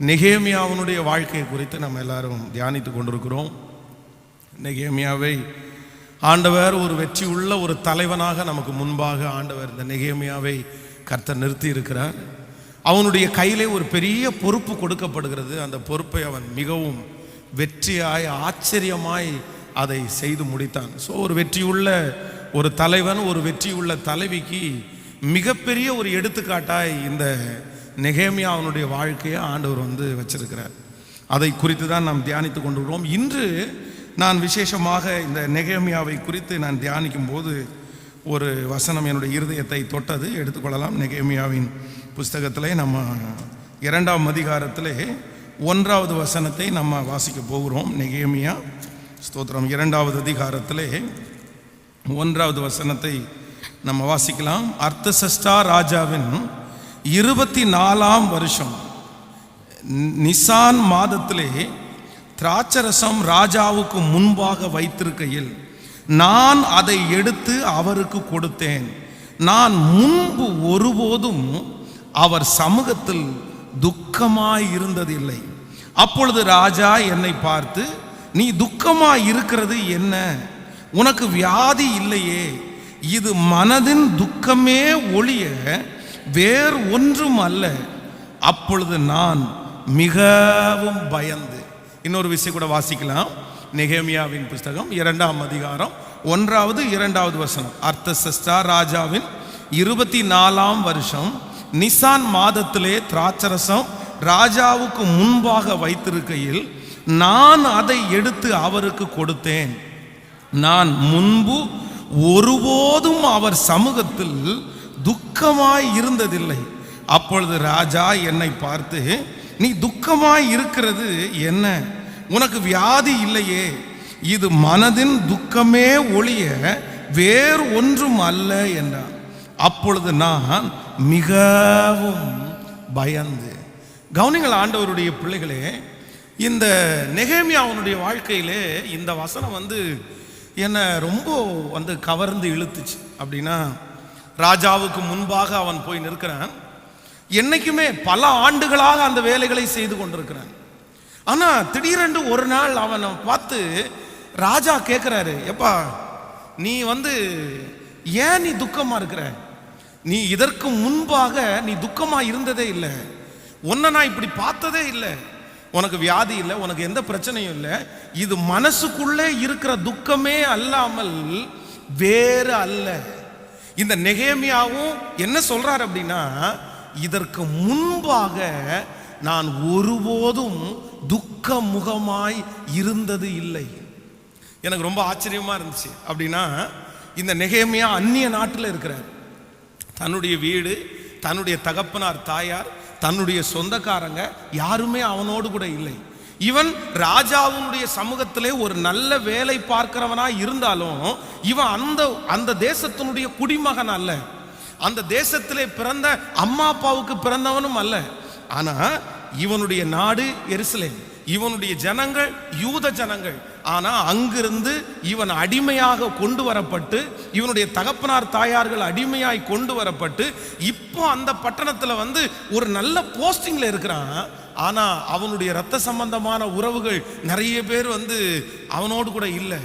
நெகேமியாவனுடைய வாழ்க்கை குறித்து நம்ம எல்லாரும் தியானித்து கொண்டிருக்கிறோம். நெகேமியாவை ஆண்டவர் ஒரு வெற்றி உள்ள ஒரு தலைவனாக நமக்கு முன்பாக ஆண்டவர் இந்த நெகேமியாவை கர்த்தர் நிறுத்தி இருக்கிறார் அவனுடைய கையிலே ஒரு பெரிய பொறுப்பு கொடுக்கப்படுகிறது. அந்த பொறுப்பை அவன் மிகவும் வெற்றியாய் ஆச்சரியமாய் அதை செய்து முடித்தான். ஸோ ஒரு வெற்றியுள்ள ஒரு தலைவன் ஒரு வெற்றியுள்ள தலைவிக்கு மிகப்பெரிய ஒரு எடுத்துக்காட்டாய் இந்த நெகேமியா அவனுடைய வாழ்க்கையை ஆண்டவர் வந்து வச்சிருக்கிறார். அதை குறித்து தான் நாம் தியானித்து கொண்டுள்ளோம் இன்று நான் விசேஷமாக இந்த நெகேமியாவை குறித்து நான் தியானிக்கும் போது ஒரு வசனம் என்னுடைய இருதயத்தை தொட்டது. எடுத்துக்கொள்ளலாம். நெகேமியாவின் புஸ்தகத்திலே நம்ம இரண்டாம் அதிகாரத்திலே ஒன்றாவது வசனத்தை நம்ம வாசிக்க போகிறோம். நெகேமியா ஸ்தோத்திரம். இரண்டாவது அதிகாரத்திலே ஒன்றாவது வசனத்தை நம்ம வாசிக்கலாம். அர்த்தசஷ்டா ராஜாவின் இருபத்தி நாலாம் வருஷம். நிசான் மாதத்திலே திராட்சரசம் ராஜாவுக்கு முன்பாக வைத்திருக்கையில் நான் அதை எடுத்து அவருக்கு கொடுத்தேன். நான் முன்பு ஒருபோதும் அவர் சமூகத்தில் துக்கமாய் இருந்ததில்லை அப்பொழுது ராஜா என்னை பார்த்து நீ துக்கமாய் இருக்கிறது என்ன? உனக்கு வியாதி இல்லையே. இது மனதின் துக்கமே ஒழிய வேறு ஒன்றும் அல்ல. அப்பொழுது நான் மிகவும் பயந்து. இன்னொரு விஷயம் கூட வாசிக்கலாம். நெகேமியாவின் புஸ்தகம் இரண்டாம் அதிகாரம் ஒன்றாவது இரண்டாவது வசனம். அர்த்தசஸ்டா ராஜாவின் இருபத்தி நாலாம் வருஷம் நிசான் மாதத்திலே திராட்சரசம் ராஜாவுக்கு முன்பாக வைத்திருக்கையில் நான் அதை எடுத்து அவருக்கு கொடுத்தேன். நான் முன்பு ஒருபோதும் அவர் சமூகத்தில் துக்கமாய் இருந்ததில்லை. அப்பொழுது ராஜா என்னை பார்த்து நீ துக்கமாய் இருக்கிறது என்ன? உனக்கு வியாதி இல்லையே. இது மனதின் துக்கமே ஒழிய வேறு ஒன்றும் அல்ல என்றான். அப்பொழுது நான் மிகவும் பயந்து கவனிங்கள் ஆண்டவருடைய பிள்ளைகளே இந்த நெகேமியா அவனுடைய வாழ்க்கையிலே இந்த வசனம் வந்து என்னை ரொம்ப வந்து கவர்ந்து இழுத்துச்சு. அப்படின்னா ராஜாவுக்கு முன்பாக அவன் போய் நிற்கிறான். என்னைக்குமே பல ஆண்டுகளாக அந்த வேலைகளை செய்து கொண்டிருக்கிறான். ஆனால் திடீரென்று ஒரு நாள் அவனை பார்த்து ராஜா கேட்குறாரு எப்பா நீ வந்து ஏன் நீ துக்கமாக இருக்கிற? நீ இதற்கு முன்பாக நீ துக்கமாக இருந்ததே இல்லை. உன்னை நான் இப்படி பார்த்ததே இல்லை. உனக்கு வியாதி இல்லை உனக்கு எந்த பிரச்சனையும் இல்லை. இது மனசுக்குள்ளே இருக்கிற துக்கமே அல்லாமல் வேறு அல்ல. இந்த நெகேமியாவும் என்ன சொல்றார் அப்படின்னா இதற்கு முன்பாக நான் ஒருபோதும் துக்க முகமாய் இருந்தது இல்லை. எனக்கு ரொம்ப ஆச்சரியமா இருந்துச்சு. அப்படின்னா இந்த நெகேமியா அந்நிய நாட்டில் இருக்கிறார். தன்னுடைய வீடு தன்னுடைய தகப்பனார் தாயார் தன்னுடைய சொந்தக்காரங்க யாருமே அவனோடு கூட இல்லை. இவன் ராஜாவுடைய சமூகத்திலே ஒரு நல்ல வேலை பார்க்கிறவனா இருந்தாலும் இவன் அந்த அந்த தேசத்தினுடைய குடிமகன் அல்ல. அந்த தேசத்திலே பிறந்த அம்மா அப்பாவுக்கு பிறந்தவனும் அல்ல. ஆனா இவனுடைய நாடு எருசலேம். இவனுடைய ஜனங்கள் யூத ஜனங்கள். ஆனா அங்கிருந்து இவன் அடிமையாக கொண்டு வரப்பட்டு இவனுடைய தகப்பனார் தாயார்கள் அடிமையாய் கொண்டு வரப்பட்டு இப்போ அந்த பட்டணத்துல வந்து ஒரு நல்ல போஸ்டிங்ல இருக்கிறான். ஆனால் அவனுடைய ரத்த சம்பந்தமான உறவுகள் நிறைய பேர் வந்து அவனோடு கூட இல்லை.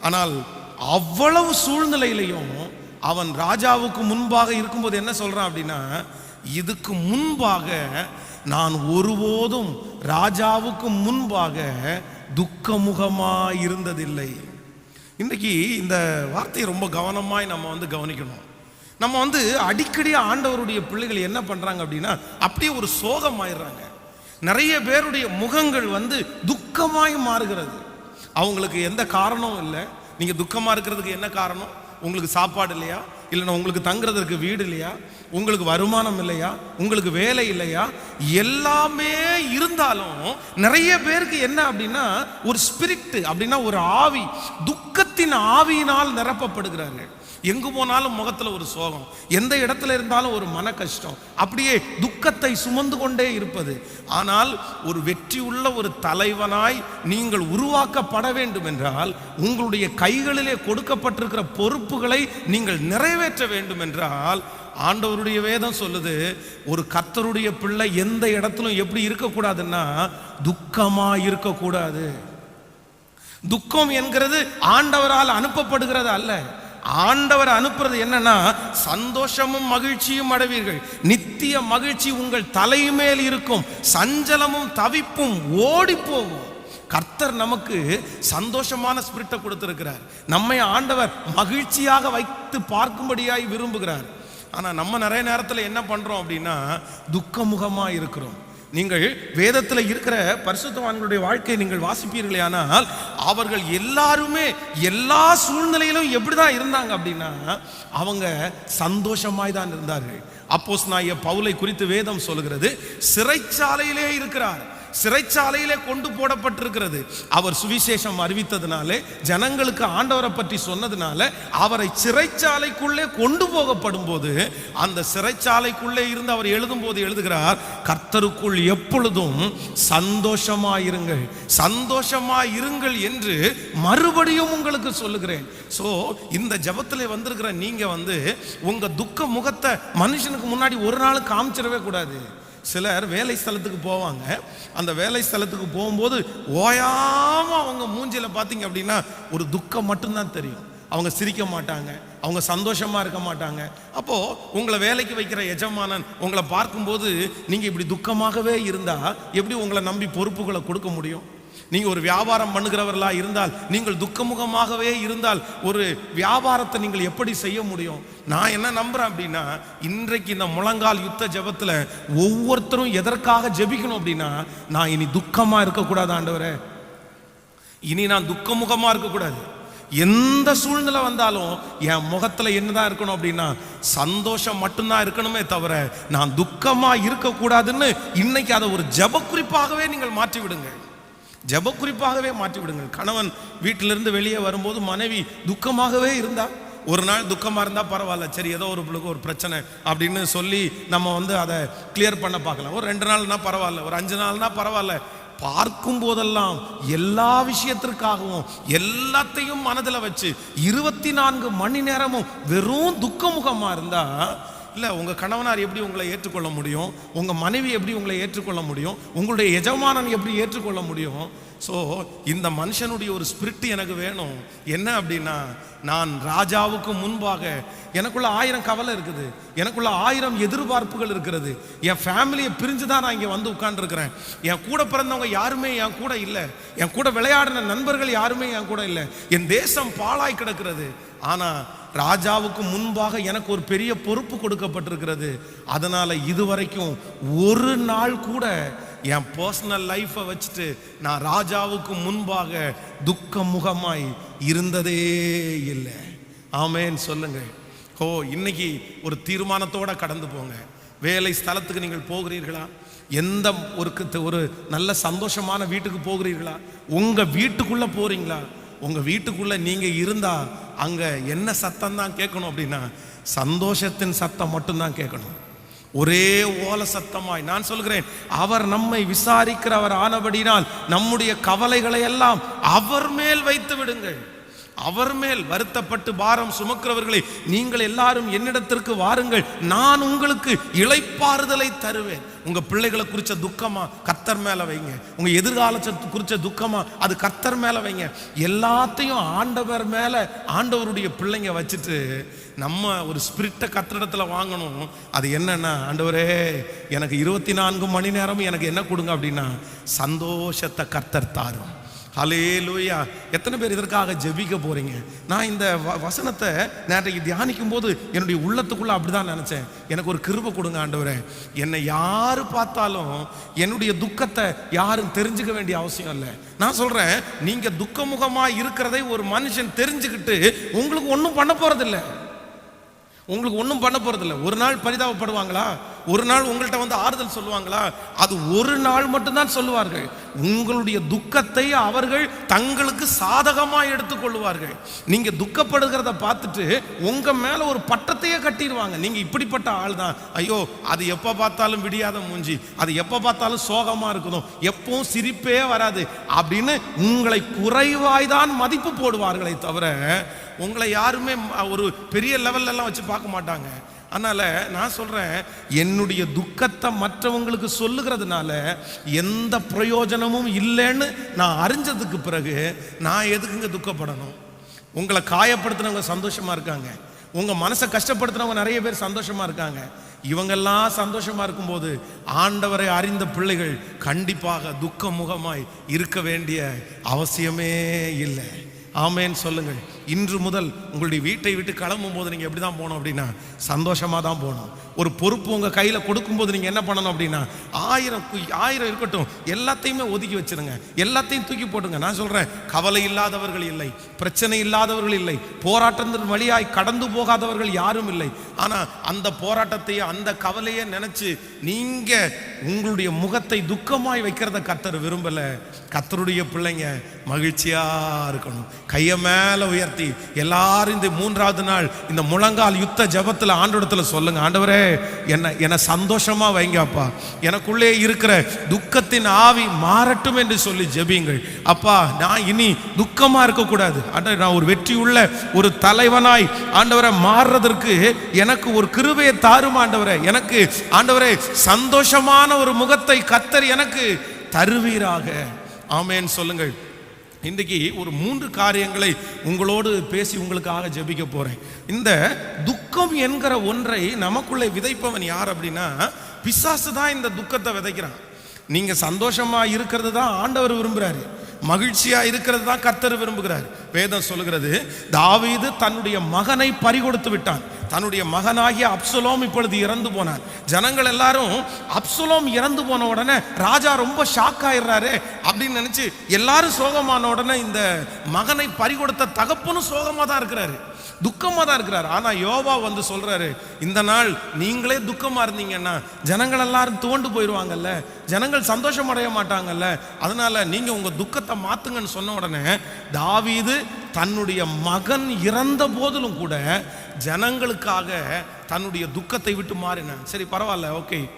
ஆனால் அவ்வளவு சூழ்நிலையிலையும் அவன் ராஜாவுக்கு முன்பாக இருக்கும்போது என்ன சொல்கிறான் அப்படின்னா இதுக்கு முன்பாக நான் ஒருபோதும் ராஜாவுக்கு முன்பாக துக்கமுகமாக இருந்ததில்லை இன்றைக்கி இந்த வார்த்தையை ரொம்ப கவனமாய் நம்ம வந்து கவனிக்கணும். நம்ம வந்து அடிக்கடி ஆண்டவருடைய பிள்ளைகள் என்ன பண்ணுறாங்க அப்படின்னா அப்படியே ஒரு சோகமாயிடுறாங்க. நிறைய பேருடைய முகங்கள் வந்து துக்கமாய் மாறுகிறது. அவங்களுக்கு எந்த காரணமும் இல்லை. நீங்கள் துக்கமாக இருக்கிறதுக்கு என்ன காரணம்? உங்களுக்கு சாப்பாடு இல்லையா? இல்லைன்னா உங்களுக்கு தங்குறதுக்கு வீடு இல்லையா? உங்களுக்கு வருமானம் இல்லையா? உங்களுக்கு வேலை இல்லையா? எல்லாமே இருந்தாலும் நிறைய பேருக்கு என்ன அப்படின்னா ஒரு ஸ்பிரிட் அப்படின்னா ஒரு ஆவி துக்கத்தின் ஆவியினால் நிரப்பப்படுகிறார்கள். எங்கு போனாலும் முகத்தில் ஒரு சோகம். எந்த இடத்துல இருந்தாலும் ஒரு மன கஷ்டம். அப்படியே துக்கத்தை சுமந்து கொண்டே இருப்பது. ஆனால் ஒரு வெற்றி உள்ள ஒரு தலைவனாய் நீங்கள் உருவாக்கப்பட வேண்டும் என்றால் உங்களுடைய கைகளிலே கொடுக்கப்பட்டிருக்கிற பொறுப்புகளை நீங்கள் நிறைவேற்ற வேண்டும் என்றால் ஆண்டவருடைய வேதம் சொல்லுது ஒரு கத்தருடைய பிள்ளை எந்த இடத்துலும் எப்படி இருக்கக்கூடாதுன்னா துக்கமா இருக்கக்கூடாது. துக்கம் என்கிறது ஆண்டவரால் அனுப்பப்படுகிறது அல்ல. ஆண்டவர் அனுப்புறது என்னன்னா சந்தோஷமும் மகிழ்ச்சியும் அடைவீர்கள். நித்திய மகிழ்ச்சி உங்கள் தலைமேல் இருக்கும். சஞ்சலமும் தவிப்பும் ஓடி போகும் கர்த்தர் நமக்கு சந்தோஷமான ஸ்பிரிட்டை கொடுத்திருக்கிறார். நம்மை ஆண்டவர் மகிழ்ச்சியாக வைத்து பார்க்கும்படியாய் விரும்புகிறார். ஆனால் நம்ம நிறைய நேரத்தில் என்ன பண்ணுறோம் அப்படின்னா துக்கமுகமாக இருக்கிறோம். நீங்கள் வேதத்தில் இருக்கிற பரிசுத்தவான்களுடைய வாழ்க்கையை நீங்கள் வாசிப்பீர்களே ஆனால் அவர்கள் எல்லாருமே எல்லா சூழ்நிலையிலும் எப்படி தான் இருந்தாங்க அப்படின்னா அவங்க சந்தோஷமாய் தான் இருந்தார்கள். அப்போஸ் நாய பவுலை குறித்து வேதம் சொல்கிறது சிறைச்சாலையிலே இருக்கிறார். சிறைச்சாலையிலே கொண்டு போடப்பட்டிருக்கிறது. அவர் சுவிசேஷம் அறிவித்ததுனாலே ஜனங்களுக்கு ஆண்டவரை பற்றி சொன்னதுனால அவரை சிறைச்சாலைக்குள்ளே கொண்டு போகப்படும் போது அந்த சிறைச்சாலைக்குள்ளே இருந்து அவர் எழுதும் போது எழுதுகிறார் கர்த்தருக்குள் எப்பொழுதும் சந்தோஷமாயிருங்கள். சந்தோஷமாயிருங்கள் என்று மறுபடியும் உங்களுக்கு சொல்லுகிறேன். ஸோ இந்த ஜபத்தில் வந்திருக்கிற நீங்க வந்து உங்க துக்க முகத்தை மனுஷனுக்கு முன்னாடி ஒரு நாள் காமிச்சிடவே கூடாது. சிலர் வேலை ஸ்தலத்துக்கு போவாங்க. அந்த வேலை ஸ்தலத்துக்கு போகும்போது ஓயாம அவங்க மூஞ்சியில் பார்த்தீங்க அப்படின்னா ஒரு துக்கம் மட்டும்தான் தெரியும். அவங்க சிரிக்க மாட்டாங்க. அவங்க சந்தோஷமாக இருக்க மாட்டாங்க. அப்போது உங்களை வேலைக்கு வைக்கிற எஜமானன் உங்களை பார்க்கும்போது நீங்கள் இப்படி துக்கமாகவே இருந்தால் எப்படி உங்களை நம்பி பொறுப்புகளை கொடுக்க முடியும்? நீங்க ஒரு வியாபாரம் பண்ணுகிறவர்களா இருந்தால் நீங்கள் துக்கமுகமாகவே இருந்தால் ஒரு வியாபாரத்தை நீங்கள் எப்படி செய்ய முடியும்? நான் என்ன நம்புறேன் அப்படின்னா இன்றைக்கு இந்த முழங்கால் யுத்த ஜெபத்துல ஒவ்வொருத்தரும் எதற்காக ஜெபிக்கணும் அப்படின்னா நான் இனி துக்கமா இருக்கக்கூடாது ஆண்டவரே. இனி நான் துக்கமுகமாக இருக்கக்கூடாது. எந்த சூழ்நிலை வந்தாலும் என் முகத்துல என்னதான் இருக்கணும் அப்படின்னா சந்தோஷம் மட்டும்தான் இருக்கணுமே தவிர நான் துக்கமா இருக்கக்கூடாதுன்னு இன்னைக்கு அதை ஒரு ஜெப குறிப்பாகவே நீங்கள் மாற்றி விடுங்க ஜப குறிப்பாகவே மாற்றிவிடுங்கள். கணவன் வீட்டிலிருந்து வெளியே வரும்போது மனைவி துக்கமாகவே இருந்தா ஒரு நாள் துக்கமாக இருந்தால் பரவாயில்ல சரி ஏதோ ஒரு பிள்ளைக்கு ஒரு பிரச்சனை அப்படின்னு சொல்லி நம்ம வந்து அதை கிளியர் பண்ண பார்க்கலாம். ஒரு ரெண்டு நாள்னா பரவாயில்ல ஒரு அஞ்சு நாள்னா பரவாயில்ல. பார்க்கும் போதெல்லாம் எல்லா விஷயத்திற்காகவும் எல்லாத்தையும் மனதில் வச்சு இருபத்தி நான்கு மணி நேரமும் வெறும் துக்கமுகமாக இருந்தால் இல்லை உங்கள் கணவனார் எப்படி உங்களை ஏற்றுக்கொள்ள முடியும்? உங்கள் மனைவி எப்படி உங்களை ஏற்றுக்கொள்ள முடியும்? உங்களுடைய எஜமானன் எப்படி ஏற்றுக்கொள்ள முடியும்? ஸோ இந்த மனுஷனுடைய ஒரு ஸ்பிரிட் எனக்கு வேணும். என்ன அப்படின்னா நான் ராஜாவுக்கு முன்பாக எனக்குள்ள ஆயிரம் கவலை இருக்குது. எனக்குள்ள ஆயிரம் எதிர்பார்ப்புகள் இருக்கிறது. என் ஃபேமிலியை பிரிஞ்சு தான் நான் இங்கே வந்து உட்காந்துருக்கிறேன் என் கூட பிறந்தவங்க யாருமே என் கூட இல்லை. என் கூட விளையாடின நண்பர்கள் யாருமே என் கூட இல்லை. என் தேசம் பாழாய் கிடக்கிறது. ஆனால் ராஜாவுக்கு முன்பாக எனக்கு ஒரு பெரிய பொறுப்பு கொடுக்கப்பட்டிருக்கிறது. அதனால் இதுவரைக்கும் ஒரு நாள் கூட என் பர்சனல் லைஃப்பை வச்சுட்டு நான் ராஜாவுக்கு முன்பாக துக்க முகமாய் இருந்ததே இல்லை. ஆமேன்னு சொல்லுங்க. ஓ இன்னைக்கு ஒரு தீர்மானத்தோட கடந்து போங்க. வேலை ஸ்தலத்துக்கு நீங்கள் போகிறீர்களா? எந்த ஒரு ஒரு நல்ல சந்தோஷமான வீட்டுக்கு போகிறீர்களா? உங்கள் வீட்டுக்குள்ளே போகிறீங்களா உங்கள் வீட்டுக்குள்ளே நீங்கள் இருந்தால் அங்கே என்ன சத்தம் தான் கேட்கணும் அப்படின்னா சந்தோஷத்தின் சத்தம் மட்டும்தான் கேட்கணும். ஒரே ஓல சத்தமாய் நான் சொல்கிறேன் அவர் நம்மை விசாரிக்கிறவர் ஆனபடினால் நம்முடைய கவலைகளை எல்லாம் அவர் மேல் வைத்து விடுங்கள். அவர் மேல் வருத்தப்பட்டு பாரம் சுமக்கிறவர்களை நீங்கள் எல்லாரும் என்னிடத்திற்கு வாருங்கள் நான் உங்களுக்கு இளைப்பாறுதலை தருவேன். உங்க பிள்ளைகளை குறிச்ச துக்கமா கத்தர் மேல வைங்க. உங்க எதிர்காலத்தை குறிச்ச துக்கமா அது கத்தர் மேல வைங்க. எல்லாத்தையும் ஆண்டவர் மேல ஆண்டவருடைய பிள்ளைங்க வச்சுட்டு நம்ம ஒரு ஸ்பிரிட்டை கத்திரிடத்துல வாங்கணும். அது என்னென்னா ஆண்டவரே எனக்கு இருபத்தி நான்கு மணி நேரம் எனக்கு என்ன கொடுங்க அப்படின்னா சந்தோஷத்தை கர்த்தர் தாரும். ஹலே லூயா எத்தனை பேர் இதற்காக ஜெபிக்க போகிறீங்க நான் இந்த வ- வசனத்தை நேற்றைக்கு தியானிக்கும் போது என்னுடைய உள்ளத்துக்குள்ள அப்படிதான் நினச்சேன். எனக்கு ஒரு கிருபை கொடுங்க ஆண்டவரே. என்னை யார் பார்த்தாலும் என்னுடைய துக்கத்தை யாரும் தெரிஞ்சுக்க வேண்டிய அவசியம் இல்லை. நான் சொல்கிறேன் நீங்கள் துக்கமுகமாக இருக்கிறதை ஒரு மனுஷன் தெரிஞ்சுக்கிட்டு உங்களுக்கு ஒன்றும் பண்ண போகிறதில்லை உங்களுக்கு ஒன்றும் பண்ண போகிறதில்ல ஒரு நாள் பரிதாபப்படுவாங்களா? ஒரு நாள் உங்கள்கிட்ட வந்து ஆறுதல் சொல்லுவாங்களா? அது ஒரு நாள் மட்டும்தான் சொல்லுவார்கள். உங்களுடைய துக்கத்தை அவர்கள் தங்களுக்கு சாதகமாக எடுத்துக்கொள்வார்கள். நீங்கள் துக்கப்படுகிறத பார்த்துட்டு உங்கள் மேலே ஒரு பட்டத்தையே கட்டிடுவாங்க. நீங்கள் இப்படிப்பட்ட ஆள் தான் ஐயோ அது எப்போ பார்த்தாலும் விடியாத மூஞ்சி. அது எப்போ பார்த்தாலும் சோகமாக இருக்கணும். எப்பவும் சிரிப்பே வராது. அப்படின்னு உங்களை குறைவாய் தான் மதிப்பு போடுவார்களே தவிர உங்களை யாருமே ஒரு பெரிய லெவல்லலாம் வச்சு பார்க்க மாட்டாங்க. அதனால் நான் சொல்கிறேன் என்னுடைய துக்கத்தை மற்றவங்களுக்கு சொல்லுகிறதுனால எந்த பிரயோஜனமும் இல்லைன்னு நான் அறிஞ்சதுக்கு பிறகு நான் எதுக்குங்க துக்கப்படணும்? உங்களை காயப்படுத்தினவங்க சந்தோஷமாக இருக்காங்க. உங்கள் மனசை கஷ்டப்படுத்துனவங்க நிறைய பேர் சந்தோஷமாக இருக்காங்க. இவங்கெல்லாம் சந்தோஷமா இருக்கும்போது ஆண்டவரை அறிந்த பிள்ளைகள் கண்டிப்பாக துக்க முகமாய் இருக்க வேண்டிய அவசியமே இல்லை. ஆமேன்னு சொல்லுங்கள். இன்று முதல் உங்களுடைய வீட்டை விட்டு கிளம்பும் போது நீங்கள் எப்படி தான் போகணும் அப்படின்னா சந்தோஷமாக தான் போகணும். ஒரு பொறுப்பு உங்கள் கையில் கொடுக்கும்போது நீங்கள் என்ன பண்ணணும் அப்படின்னா ஆயிரம் ஆயிரம் இருக்கட்டும் எல்லாத்தையுமே ஒதுக்கி வச்சுருங்க. எல்லாத்தையும் தூக்கி போட்டுங்க. நான் சொல்கிறேன் கவலை இல்லாதவர்கள் இல்லை பிரச்சனை இல்லாதவர்கள் இல்லை போராட்டத்தின் வழியாய் கடந்து போகாதவர்கள் யாரும் இல்லை. ஆனால் அந்த போராட்டத்தையே அந்த கவலையை நினச்சி நீங்கள் உங்களுடைய முகத்தை துக்கமாய் வைக்கிறத கத்தர் விரும்பலை. கத்தருடைய பிள்ளைங்க மகிழ்ச்சியா இருக்கணும். கையை மேல உயர்த்தி எல்லாரும் இந்த மூன்றாவது நாள் இந்த முழங்கால் யுத்த ஜெபத்துல ஆண்டோடத்தில் சொல்லுங்க. ஆண்டவரே என்னை என்னை சந்தோஷமா வைங்கப்பா. எனக்குள்ளே இருக்கிற துக்கத்தின் ஆவி மாறட்டும் என்று சொல்லி ஜெபியுங்கள். அப்பா நான் இனி துக்கமா இருக்கக்கூடாது. ஆண்டவர் நான் ஒரு வெற்றி உள்ள ஒரு தலைவனாய் ஆண்டவரை மாறுறதற்கு எனக்கு ஒரு கிருவையை தாரும் ஆண்டவரே. எனக்கு ஆண்டவரே சந்தோஷமான ஒரு முகத்தை கத்தர் எனக்கு தருவீராக. ஆமேன் சொல்லுங்கள். இன்றைக்கு ஒரு மூன்று காரியங்களை உங்களோடு பேசி உங்களுக்காக ஜெபிக்க போகிறேன் இந்த துக்கம் என்கிற ஒன்றை நமக்குள்ளே விதைப்பவன் யார் அப்படின்னா பிசாசு தான் இந்த துக்கத்தை விதைக்கிறான். நீங்கள் சந்தோஷமா இருக்கிறது தான் ஆண்டவர் விரும்புகிறாரு மகிழ்ச்சியா இருக்கிறது தான் கத்தர் விரும்புகிறார். வேதம் சொல்லுகிறது தாவீது தன்னுடைய மகனை பறிகொடுத்து விட்டான். தன்னுடைய மகனாகிய அப்சுலோம் இப்பொழுது இறந்து போனான். ஜனங்கள் எல்லாரும் அப்சலோம் இறந்து போன உடனே ராஜா ரொம்ப ஷாக் ஆயிடுறாரு அப்படின்னு நினைச்சு எல்லாரும் சோகமான உடனே இந்த மகனை பறிகொடுத்த தகப்பனும் சோகமாக தான் இருக்கிறாரு. துக்கமாக தான் இருக்கிறார். ஆனால் யோவா வந்து சொல்கிறாரு இந்த நாள் நீங்களே துக்கமாக இருந்தீங்கன்னா ஜனங்கள் எல்லாரும் தோண்டு போயிடுவாங்கல்ல ஜனங்கள் சந்தோஷம் அடைய மாட்டாங்கல்ல அதனால நீங்கள் உங்கள் துக்கத்தை மாற்றுங்கன்னு சொன்ன உடனே தாவீது தன்னுடைய மகன் இறந்த போதிலும் கூட ஜனங்களுக்காக தன்னுடைய துக்கத்தை விட்டு மாறினான் சரி பரவாயில்ல ஓகே.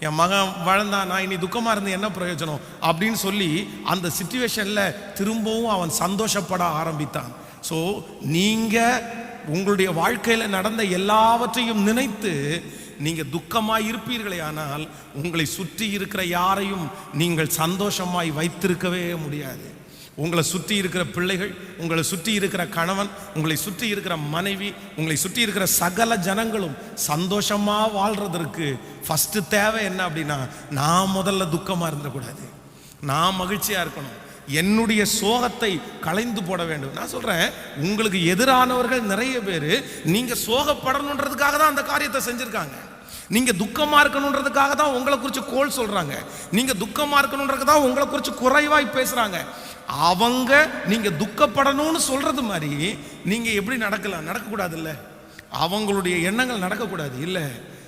என் மகன் வளர்ந்தான் நான் இனி துக்கமாக இருந்து என்ன பிரயோஜனம்? அப்படின்னு சொல்லி அந்த சுச்சுவேஷனில் திரும்பவும் அவன் சந்தோஷப்பட ஆரம்பித்தான். ஸோ நீங்கள் உங்களுடைய வாழ்க்கையில் நடந்த எல்லாவற்றையும் நினைத்து நீங்கள் துக்கமாய் இருப்பீர்களே ஆனால் உங்களை சுற்றி இருக்கிற யாரையும் நீங்கள் சந்தோஷமாய் வைத்திருக்கவே முடியாது. உங்களை சுற்றி இருக்கிற பிள்ளைகள் உங்களை சுற்றி இருக்கிற கணவன் உங்களை சுற்றி இருக்கிற மனைவி உங்களை சுற்றி இருக்கிற சகல ஜனங்களும் சந்தோஷமாக வாழ்கிறதற்கு ஃபஸ்ட்டு தேவை என்ன அப்படின்னா நான் முதல்ல துக்கமாக இருந்துடக்கூடாது நான் மகிழ்ச்சியாக இருக்கணும். என்னுடைய சோகத்தை களைந்து போட வேண்டும். நான் சொல்கிறேன் உங்களுக்கு எதிரானவர்கள் நிறைய பேர் நீங்கள் சோகப்படணுன்றதுக்காக தான் அந்த காரியத்தை செஞ்சுருக்காங்க. நீங்கள் துக்கமாக இருக்கணுன்றதுக்காக தான் உங்களை குறித்து கோல் சொல்கிறாங்க நீங்கள் துக்கமாக இருக்கணுன்றதுக்கு தான் உங்களை குறித்து குறைவாய் பேசுகிறாங்க அவங்க நீங்கள் துக்கப்படணும்னு சொல்கிறது மாதிரி நீங்கள் எப்படி நடக்கலாம்? நடக்கக்கூடாதுல்ல. அவங்களுடைய எண்ணங்கள் நடக்கக்கூடாது. இல்லை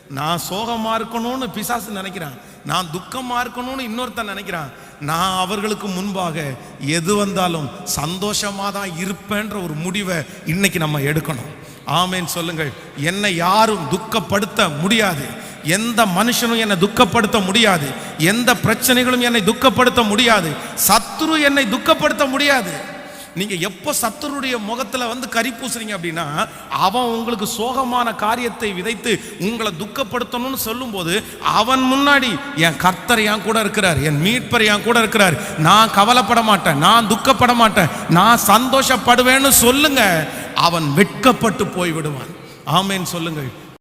நான் சோகமாக இருக்கணும்னு பிசாசு நினைக்கிறான். நான் துக்கமாக இருக்கணும்னு இன்னொருத்தன் நினைக்கிறான். நான் அவர்களுக்கு முன்பாக எது வந்தாலும் சந்தோஷமாக தான் இருப்பேன்ற ஒரு முடிவை இன்னைக்கு நம்ம எடுக்கணும். ஆமேன் சொல்லுங்கள். என்னை யாரும் துக்கப்படுத்த முடியாது. எந்த மனுஷனும் என்னை துக்கப்படுத்த முடியாது. எந்த பிரச்சனைகளும் என்னை துக்கப்படுத்த முடியாது. சத்துரு என்னை துக்கப்படுத்த முடியாது. நீங்க எப்போ சத்துருடைய முகத்துல வந்து கரி பூசுறீங்க அப்படின்னா அவன் உங்களுக்கு சோகமான காரியத்தை விதைத்து உங்களை துக்கப்படுத்தணும்னு சொல்லும்போது அவன் முன்னாடி என் கர்த்தர் என் கூட இருக்கிறார் என் மீட்பர் என் கூட இருக்கிறார். நான் கவலைப்பட மாட்டேன் நான் துக்கப்பட மாட்டேன் நான் சந்தோஷப்படுவேன்னு சொல்லுங்க. அவன் வெட்கப்பட்டு போய் விடுவான் ஆமேன் சொல்லுங்கள்.